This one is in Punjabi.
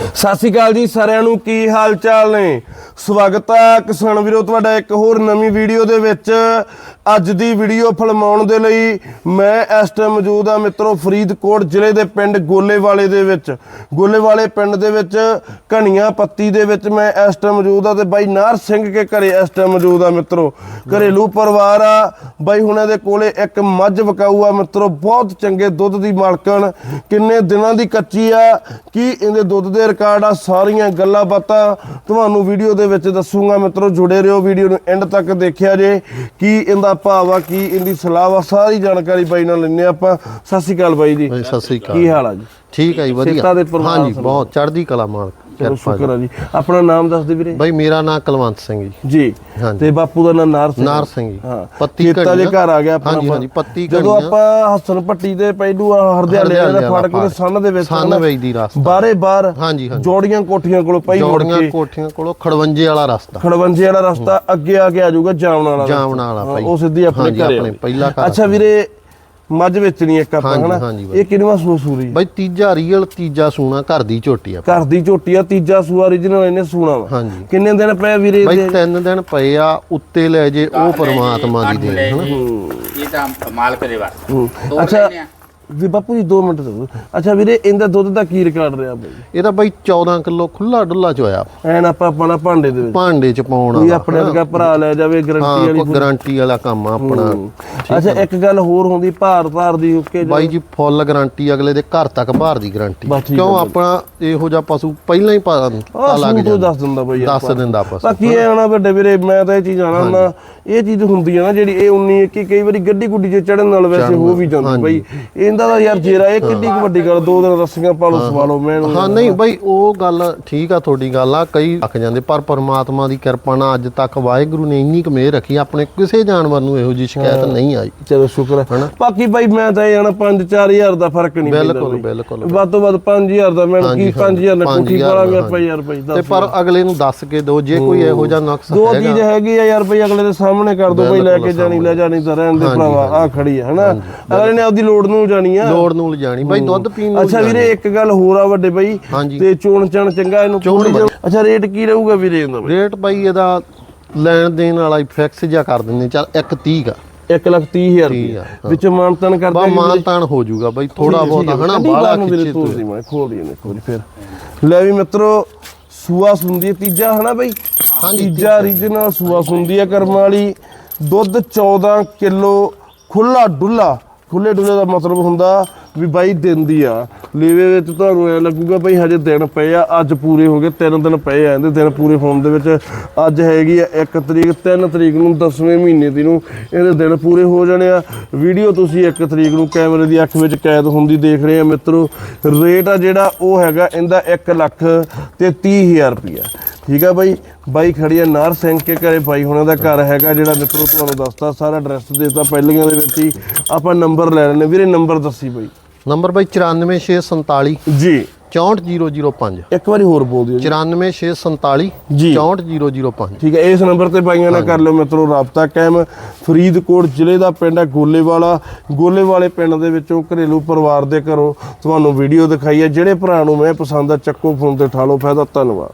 ਸਤਿ ਸ਼੍ਰੀ ਅਕਾਲ ਜੀ ਸਾਰਿਆਂ ਨੂੰ, ਕੀ ਹਾਲ ਚਾਲ ਨੇ? ਸਵਾਗਤ ਹੈ ਕਿਸਾਨ ਵੀਰੋ, ਤੁਹਾਡਾ ਇੱਕ ਹੋਰ ਨਵੀਂ ਵੀਡੀਓ ਦੇ ਵਿੱਚ। ਅੱਜ ਦੀ ਵੀਡੀਓ ਫਿਲਮਾਉਣ ਦੇ ਲਈ ਮੈਂ ਇਸ ਟਾਈਮ ਮੌਜੂਦ ਆ ਮਿੱਤਰੋ, ਫਰੀਦਕੋਟ ਜ਼ਿਲ੍ਹੇ ਦੇ ਪਿੰਡ ਗੋਲੇਵਾਲੇ ਦੇ ਵਿੱਚ। ਗੋਲੇਵਾਲੇ ਪਿੰਡ ਦੇ ਵਿੱਚ ਘਣੀਆਂ ਪੱਤੀ ਦੇ ਵਿੱਚ ਮੈਂ ਇਸ ਟਾਈਮ ਮੌਜੂਦ ਆ ਤੇ ਬਾਈ ਨਾਰ ਸਿੰਘ ਕੇ ਘਰੇ ਇਸ ਟਾਈਮ ਮੌਜੂਦ ਆ ਮਿੱਤਰੋ। ਘਰੇਲੂ ਪਰਿਵਾਰ ਆ। ਬਾਈ ਹੁਣਾਂ ਦੇ ਕੋਲੇ ਇੱਕ ਮੱਝ ਵਕਾਊ ਆ ਮਿੱਤਰੋ, ਬਹੁਤ ਚੰਗੇ ਦੁੱਧ ਦੀ ਮਾਲਕਣ। ਕਿੰਨੇ ਦਿਨਾਂ ਦੀ ਕੱਚੀ ਆ, ਕੀ ਇਹਦੇ ਦੁੱਧ ਦੇ ਰਿਕਾਰਡ ਆ ਸਾਰੀਆਂ ਗੱਲਾਂ ਬਾਤਾਂ ਤੁਹਾਨੂੰ ਵੀਡੀਓ ਦੇ ਵਿੱਚ ਦੱਸੂਗਾ। ਮਿੱਤਰੋ ਜੁੜੇ ਰਹੋ ਵੀਡੀਓ ਨੂੰ ਐਂਡ ਤੱਕ ਦੇਖਿਆ ਜੇ। ਕੀ ਇਹਦਾ ਭਾਵ ਆ ਕੀ ਇਹਦੀ ਸਲਾਹ ਆ ਸਾਰੀ ਜਾਣਕਾਰੀ ਬਾਈ ਨਾਲ ਲੈਣੇ ਆਪਾਂ। ਸਤਿ ਸ਼੍ਰੀ ਅਕਾਲ ਬਾਈ ਜੀ। ਸਤਿ ਸ੍ਰੀ ਅਕਾਲ। ਕੀ ਹਾਲ ਆ ਜੀ? ਠੀਕ ਹੈ ਜੀ ਦੇ ਵਧੀਆ ਪਰਿਵਾਰ ਹਾਂਜੀ ਸਭ? ਬਹੁਤ ਚੜ੍ਹਦੀ ਕਲਾ ਮਾਲਕ। ਚਲੋ ਕਿਰਪਾ ਸ਼ੁਕਰ ਆ ਜੀ ਆਪਣਾ ਨਾਮ ਦੱਸ ਦੇ ਵੀਰੇ ਬਾਈ ਮੇਰਾ ਨਾਮ ਕੁਲਵੰਤ ਸਿੰਘ ਜੀ ਜੀ। ਤੇ ਬਾਪੂ ਦਾ ਨਾਮ ਨਾਰ ਸਿੰਘ ਨਾਰ ਸਿੰਘ ਜੀ ਹਾਂ ਪੱਤੀ ਜੇ ਘੜੀਆਂ। ਘਰ ਆ ਗਿਆ ਆਪਣਾ ਹਾਂਜੀ। ਹਾਂਜੀ, ਪੱਤੀ ਜਦੋਂ ਘੜੀਆਂ। ਆਪਾਂ ਹਸਨ ਪੱਟੀ ਦੇ ਆ ਹਰਦਿਆਲੇ ਦੇ ਫਾਟਕ। ਸੰਨ ਦੇ ਵਿੱਚ ਸੰਨ ਹਨਾ, ਵਿੱਚ ਦੀ ਰਸਤਾ। ਬਾਰੇ ਬਾਰ ਹਾਂਜੀ, ਹਾਂਜੀ। ਜੋੜੀਆਂ ਕੋਠੀਆਂ ਕੋਲੋਂ ਪਈ ਮੁੜ ਜੋੜੀਆਂ ਕੇ ਕੋਠੀਆਂ ਕੋਲੋਂ ਖੜਵੰਜੇ ਵਾਲਾ ਰਸਤਾ ਖੜਵੰਜੇ ਵਾਲਾ ਰਸਤਾ ਅੱਗੇ ਆ ਕੇ ਆ ਜਾਊਗਾ ਜਾਮਣਾ ਵਾਲਾ ਜਾਮਣਾ ਵਾਲਾ। ਉਹ ਸਿੱਧੀ ਆਪਣੇ ਘਰੇ ਆਪਣੇ। ਪਹਿਲਾ ਘਰ ਅੱਛਾ ਵੀਰੇ ਮੱਝ ਵੇਚਣੀ ਇੱਕ ਆਪਾਂ ਹਾਂਜੀ, ਹਨਾ ਹਾਂਜੀ ਬਾਈ। ਇਹ ਕਿੰਨਵਾਂ ਸੂ ਸੂਰੀ ਬਾਈ ਤੀਜਾ ਰੀਅਲ ਤੀਜਾ ਸੂਣਾ ਘਰ ਦੀ ਝੋਟੀ ਆ ਘਰ ਦੀ ਝੋਟੀ ਆ ਤੀਜਾ ਸੂਆ origignal ਇਹਨੇ ਸੂਣਾ ਵਾ ਹਾਂਜੀ। ਕਿੰਨੇ ਦਿਨ ਪਏ ਵੀਰੇ ਬਾਈ ਇਹਦੇ? ਤਿੰਨ ਦਿਨ ਪਏ ਆ ਉੱਤੇ ਲੈ ਜੇ ਉਹ ਪਰਮਾਤਮਾ ਦੀ ਦੇਣ ਹਨਾ ਇਹ ਤਾਂ ਮਾਲਕ ਦੇ ਵਾਸਤੇ ਹੂੰ। ਤੋੜ ਅੱਛਾ ਆ। ਵੀ ਬਾਪੂ ਜੀ 2 ਮਿੰਟ ਦਿਓ ਅੱਛਾ ਵੀਰੇ ਇਹਦਾ ਦੁੱਧ ਦਾ ਕੀ ਰਿਕਾਰਡ ਰਿਹਾ ਬਾਈ? ਇਹਦਾ ਬਾਈ 14 ਕਿਲੋ ਖੁੱਲਾ ਡੁੱਲਾ ਚ ਹੋਇਆ। ਐਨ ਆਪਾਂ ਆਪਣਾ ਭਾਂਡੇ ਦੇ ਵਿੱਚ। ਭਾਂਡੇ ਚ ਪਾਉਣ ਕੋਈ ਆਪਣੇ ਵਰਗਾ ਭਰਾ ਲੈ ਜਾਵੇ ਗਰੰਟੀ ਵਾਲੀ ਕੋਈ ਗਾਰੰਟੀ ਵਾਲਾ ਕੰਮ ਆ ਆਪਣਾ। ਅੱਛਾ ਇੱਕ ਗੱਲ ਹੋਰ ਹੁੰਦੀ ਭਾਰ ਭਾਰ ਦੀ ਓਕੇ ਬਾਈ ਜੀ ਫੁੱਲ ਗਾਰੰਟੀ ਅਗਲੇ ਦੇ ਘਰ ਤੱਕ ਬਾਹਰ ਦੀ ਗਾਰੰਟੀ ਕਿਉਂ ਆਪਣਾ ਇਹੋ ਜਿਹਾ ਪਸ਼ੂ ਪਹਿਲਾਂ ਹੀ ਪਤਾ ਲੱਗ ਤੋਂ ਜਾਂਦਾ। ਦੱਸ ਦਿੰਦਾ ਬਾਈ ਦੱਸ। ਦਿੰਦਾ ਪਸ਼ੂ। ਬਾਕੀ ਇਹ ਆਣਾ ਵੱਡੇ ਵੀਰੇ ਮੈਂ ਤਾਂ ਇਹ ਚੀਜ਼ ਆਣਾ ਹੁੰਦਾ। ਇਹ ਚੀਜ਼ ਹੁੰਦੀ ਆ ਨਾ ਜਿਹੜੀ ਇਹ 19 ਕਿ ਕਈ ਵਾਰੀ ਗੱਡੀ ਗੁੱਡੀ 'ਚ ਚੜਨ ਨਾਲ ਵੈਸੇ ਹੋ ਵੀ ਜਾਂਦੀ ਬਾਈ। ਇਹਦਾ ਤਾਂ ਯਾਰ ਜੇਰਾ ਇਹ ਕਿੱਡੀ ਕੁ ਵੱਡੀ ਗੱਲ ਦੋ ਦਿਨ ਰੱਸੀਆਂ ਪਾ ਲਓ ਸਵਾ ਲਓ ਮੈਂ ਹਾਂ ਨਹੀਂ ਬਾਈ ਉਹ ਗੱਲ ਠੀਕ ਆ ਤੁਹਾਡੀ ਗੱਲ ਆ ਕਈ ਅੱਕ ਜਾਂਦੇ ਪਰ ਪਰਮਾਤਮਾ ਦੀ ਕਿਰਪਾ ਨਾਲ ਅੱਜ ਤੱਕ ਵਾਹਿਗੁਰੂ ਨੇ ਇੰਨੀ ਕੁ ਮਿਹਰ ਰੱਖੀ ਆਪਣੇ ਕਿਸੇ ਜਾਨਵਰ ਨੂੰ ਇਹੋ ਜਿਹੀ ਸ਼ਿਕਾਇਤ ਨਹੀਂ ਆਈ। ਚਲੋ ਸ਼ੁਕਰ ਹੈ ਬਾਕੀ ਬਾਈ ਮੈਂ ਤਾਂ ਇਹ ਆਣਾ 5-4000 ਦਾ ਫ਼ਰਕ ਨਹੀਂ ਬਿਲਕੁਲ। ਬਿਲਕੁਲ। ਵੱਧ ਤੋਂ ਵੱਧ 5000 ਦਾ ਮੈਂ ਕੀ 5000 ਨਾਲ ਕੋਠੀ 5000 ਪਾਲਾਂਗੇ ਹਾਂਜੀ। ਆਪਾਂ ਯਾਰ ਬਾਈ ਤੇ ਪਰ ਅਗਲੇ ਨੂੰ ਦੱਸ ਕੇ ਦਿਓ ਜੇ ਕੋਈ ਇਹੋ ਜਿਹਾ ਨੁਕਸ ਦੋ ਹੈਗਾ। ਚੀਜ਼ ਹੈਗੀ ਆ ਯਾਰ ਬਈ ਅਗਲੇ ਦੇ ਸਾਹਮਣੇ ਕਰ ਦੋ ਬਈ ਲੈ ਕੇ ਜਾਣੀ ਲੈ ਜਾਣੀ ਤਾਂ ਰਹਿਣ ਦੇ ਭਰਾਵਾ ਆ ਖੜੀ ਹੈ ਹਨਾ? ਅਗਲੇ ਨੇ ਆਪਦੀ ਲੋੜ ਨੂੰ ਜਾਣੀ ਆ। ਲੋੜ ਨੂੰ ਲਿਜਾਣੀ। ਬਾਈ ਦੁੱਧ ਪੀਣ ਨੂੰ ਅੱਛਾ ਵੀਰੇ ਇੱਕ ਗੱਲ ਹੋਰ ਆ ਵੱਡੇ ਬਈ। ਹਾਂਜੀ। ਤੇ ਚੋਣ ਚਣ ਚੰਗਾ ਇਹਨੂੰ ਜਿਹੀ- ਅੱਛਾ ਰੇਟ ਕੀ ਰਹੂਗਾ ਵੀਰੇ ਇਹਦਾ ਰੇਟ ਬਾਈ ਇਹਦਾ ਲੈਣ ਦੇਣ ਵਾਲਾ ਹੀ ਫਿਕਸ ਜਿਹਾ ਕਰ ਦਿੰਦੇ ਚੱਲ 130 ਆ। 1 ਲੱਖ 30000 ਤੀਹ ਰੁਪਏ। ਆ, ਵਿੱਚ ਮਾਨਤਨ ਕਰਦੇ ਮਾਨ ਤਾਨ ਹੋ ਜਾਊਗਾ ਬਾਈ ਥੋੜਾ ਬਹੁਤਾ ਹਨਾ ਬਾਹਲਾ ਖਿੱਚੇ ਤੂੰ ਸੀ ਮੈਂ ਖੋਲ ਖੋਲ ਫਿਰ। ਲੈ ਵੀ ਮਿੱਤਰੋ ਸੂਆ ਸੁੰਦੀ ਹੈ ਤੀਜਾ ਹਨਾ ਬਈ? ਤੀਜਾ origignal ਸੂਆ ਸੁੰਦੀ ਹੈ ਕਰਮ ਵਾਲੀ। ਦੁੱਧ 14 ਕਿਲੋ ਖੁੱਲਾ ਡੁੱਲਾ ਖੁੱਲੇ ਡੁੱਲੇ ਦਾ ਮਤਲਬ ਹੁੰਦਾ ਵੀ ਬਾਈ ਦਿਨ ਦੀ ਆ। ਲੀਵੇ ਵਿੱਚ ਤੁਹਾਨੂੰ ਐ ਲੱਗੂਗਾ ਬਈ ਹਜੇ ਦਿਨ ਪਏ ਆ, ਅੱਜ ਪੂਰੇ ਹੋ ਗਏ, ਤਿੰਨ ਦਿਨ ਪਏ ਆ। ਇਹਦੇ ਦਿਨ ਪੂਰੇ ਹੋਣ ਦੇ ਵਿੱਚ ਅੱਜ ਹੈਗੀ ਆ 1 ਤਰੀਕ 3 ਤਰੀਕ ਨੂੰ 10ਵੇਂ ਮਹੀਨੇ ਦੀ ਨੂੰ ਇਹਦੇ ਦਿਨ ਪੂਰੇ ਹੋ ਜਾਣੇ ਆ। ਵੀਡੀਓ ਤੁਸੀਂ 1 ਤਰੀਕ ਨੂੰ ਕੈਮਰੇ ਦੀ ਅੱਖ ਵਿੱਚ ਕੈਦ ਹੁੰਦੀ ਦੇਖ ਰਹੇ ਆ ਮਿੱਤਰੋ। ਰੇਟ ਆ ਜਿਹੜਾ ਉਹ ਹੈਗਾ ਇਹਦਾ 1 ਲੱਖ ਤੇ 30000 ਰੁਪਇਆ ਠੀਕ ਆ ਬਾਈ। ਬਾਈ ਖੜੀ ਆ ਨਾਰ ਸਿੰਘ ਕੇ ਘਰੇ। ਬਾਈ ਹੁਣਾਂ ਦਾ ਘਰ ਹੈਗਾ ਜਿਹੜਾ ਮਿੱਤਰੋ ਤੁਹਾਨੂੰ ਦੱਸਤਾ ਸਾਰਾ ਐਡਰੈਸ ਦੇਤਾ ਪਹਿਲੀਆਂ ਦੇ ਵਿੱਚ ਹੀ। ਆਪਾਂ ਨੰਬਰ ਲੈ ਲੈਣੇ ਵੀਰੇ ਨੰਬਰ ਦੱਸੀ ਬਾਈ। ਨੰਬਰ ਬਾਈ 94647 ਜੀ। 64005 ਇੱਕ ਵਾਰੀ ਹੋਰ ਬੋਲ ਦਿਓ ਜੀ। 94647 ਜੀ। 64005 ਠੀਕ ਹੈ ਇਸ ਨੰਬਰ ਤੇ ਬਾਈਆਂ ਨਾਲ ਕਰ ਲਿਓ ਮਿੱਤਰੋ ਰਾਬਤਾ ਕਾਇਮ। ਫਰੀਦਕੋਟ ਜ਼ਿਲ੍ਹੇ ਦਾ ਪਿੰਡ ਹੈ ਗੋਲੇਵਾਲਾ। ਗੋਲੇਵਾਲੇ ਪਿੰਡ ਦੇ ਵਿੱਚੋਂ ਘਰੇਲੂ ਪਰਿਵਾਰ ਦੇ ਘਰੋਂ ਤੁਹਾਨੂੰ ਵੀਡੀਓ ਦਿਖਾਈ ਹੈ ਜਿਹੜੇ ਭਰਾ ਨੂੰ ਮੈਂ ਪਸੰਦ ਆ ਚੱਕੋ ਫੋਨ ਤੇ ਉਠਾ ਲਓ। ਫਾਇਦਾ ਧੰਨਵਾਦ।